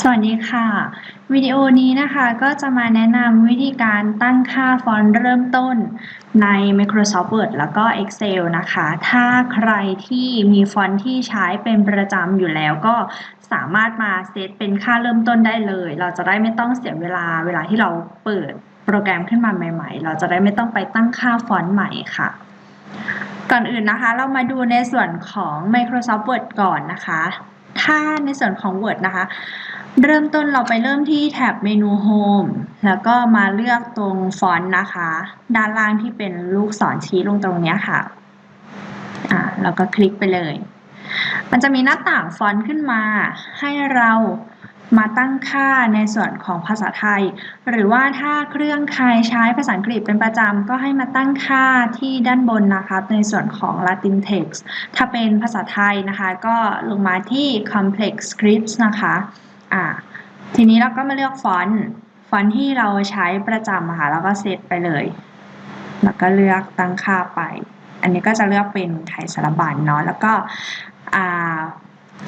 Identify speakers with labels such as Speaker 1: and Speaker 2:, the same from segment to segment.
Speaker 1: สวัสดีค่ะ วิดีโอนี้นะคะก็จะมาแนะนำวิธีการตั้งค่าฟอนต์เริ่มต้นใน Microsoft Word แล้วก็ Excel นะคะ ถ้าใครที่มีฟอนต์ที่ใช้เป็นประจำอยู่แล้วก็สามารถมาเซตเป็นค่าเริ่มต้นได้เลย เราจะได้ไม่ต้องเสียเวลาเวลาที่เราเปิดโปรแกรมขึ้นมาใหม่ ๆ เราจะได้ไม่ต้องไปตั้งค่าฟอนต์ใหม่ค่ะก่อนอื่นนะคะเรามาดูในส่วนของ Microsoft Word ก่อนนะคะ ถ้าในส่วนของ Word นะคะ เริ่มต้นเราไปเริ่มที่แท็บเมนู Home แล้วก็มาเลือกตรงฟอนต์นะคะ ด้านล่างที่เป็นลูกศรชี้ลงตรงนี้ค่ะ อ่าเราก็คลิกไปเลย มันจะมีหน้าต่างฟอนต์ขึ้นมา ให้เรามาตั้งค่าในส่วนของภาษาไทย หรือว่าถ้าเครื่องใครใช้ภาษาอังกฤษเป็นประจำ ก็ให้มาตั้งค่าที่ด้านบนนะคะ ในส่วนของ Latin text ถ้าเป็นภาษาไทยนะคะ ก็ลงมาที่ complex scripts นะคะ อ่าทีนี้เราก็มาเลือกฟอนต์ฟอนต์ที่เราใช้ประจำค่ะแล้วก็เซตไปเลย แล้วก็เลือกตั้งค่าไป อันนี้ก็จะเลือกเป็นไทยสารบัญเนาะแล้วก็อ่า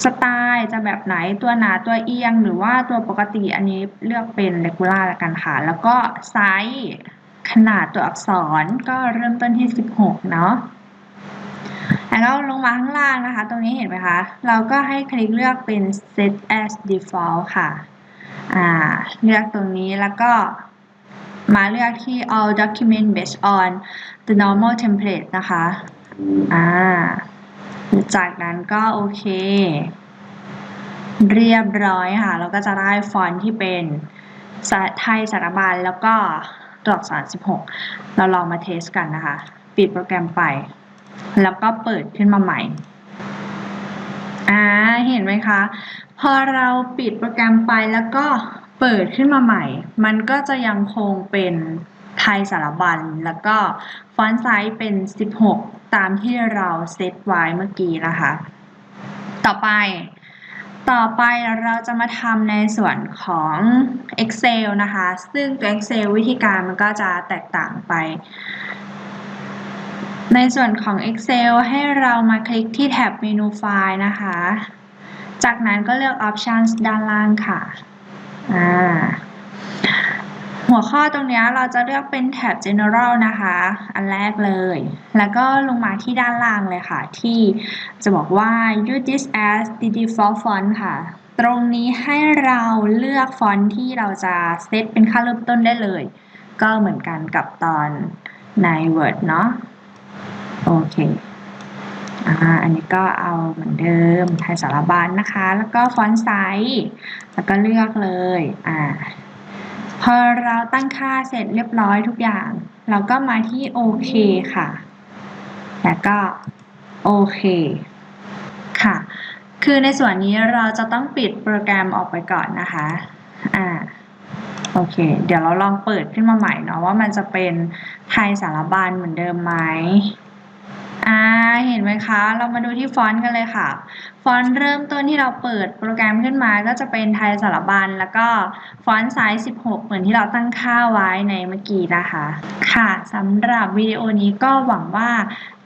Speaker 1: สไตล์จะแบบไหนตัวหนาตัวเอียงหรือว่าตัวปกติอันนี้เลือกเป็น regular ละกันค่ะ แล้วก็ไซส์ขนาดตัวอักษรก็เริ่มต้นที่ 16 เนาะ แล้วลงมาข้างล่างนะคะ ตรงนี้เห็นไหมคะ เราก็ให้คลิกเลือกเป็น set as default ค่ะเลือกตรงนี้แล้วก็มาเลือกที่ all document based on the normal template นะคะอ่าจากนั้นก็โอเค เรียบร้อยค่ะ เราก็จะได้ฟอนต์ที่เป็นไทยสารบัญแล้วก็ตัวอักษร16 เราลองมาเทสกันนะคะ ปิดโปรแกรมไป แล้วก็เปิดขึ้นมาใหม่ อ่า เห็นไหมคะ พอเราปิดโปรแกรมไปแล้วก็เปิดขึ้นมาใหม่ มันก็จะยังคงเป็นไทยสารบัญ แล้วก็ฟอนต์ไซส์เป็น 16 ตามที่เราเซตไว้เมื่อกี้นะคะ ต่อไป ต่อไปเราจะมาทำในส่วนของ Excel นะคะ ซึ่งตัว Excel วิธีการมันก็จะแตกต่างไป ในส่วนของ Excel ให้เรามาคลิกที่แท็บเมนูไฟล์นะคะ จากนั้นก็เลือก Options ด้านล่างค่ะ หัวข้อตรงนี้เราจะเลือกเป็นแท็บ general นะคะ อันแรกเลย แล้วก็ลงมาที่ด้านล่างเลยค่ะ ที่จะบอกว่า use this as the default font ค่ะ ตรงนี้ให้เราเลือกฟอนต์ที่เราจะเซตเป็นค่าเริ่มต้นได้เลย ก็เหมือนกันกับตอนใน Word เนาะ โอเคอ่าอันนี้ก็เอาเหมือนเดิมไทยสารบัญนนะคะ แล้วก็ฟอนต์ไซส์แล้วก็เลือกเลยอ่าพอเราตั้งค่าเสร็จเรียบร้อยทุกอย่าง เราก็มาที่โอเคค่ะ แล้วก็โอเคค่ะ คือในส่วนนี้เราจะต้องปิดโปรแกรมออกไปก่อนนะคะอ่าโอเค เดี๋ยวเราลองเปิดขึ้นมาใหม่เนาะว่ามันจะเป็นไทยสารบัญเหมือนเดิมไหม อ่าเห็นไหมคะ เรามาดูที่ฟอนต์กันเลยค่ะ ฟอนต์เริ่มต้นที่เราเปิดโปรแกรมขึ้นมาก็จะเป็นไทยสารบัญ แล้วก็ฟอนต์ไซส์ 16 เหมือนที่เราตั้งค่าไว้ในเมื่อกี้นะคะ ค่ะสำหรับวิดีโอนี้ก็หวังว่า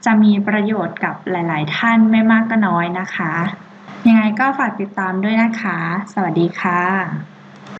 Speaker 1: จะมีประโยชน์กับหลาย ๆ ท่านไม่มากก็น้อยนะคะ ยังไงก็ฝากติดตามด้วยนะคะ สวัสดีค่ะ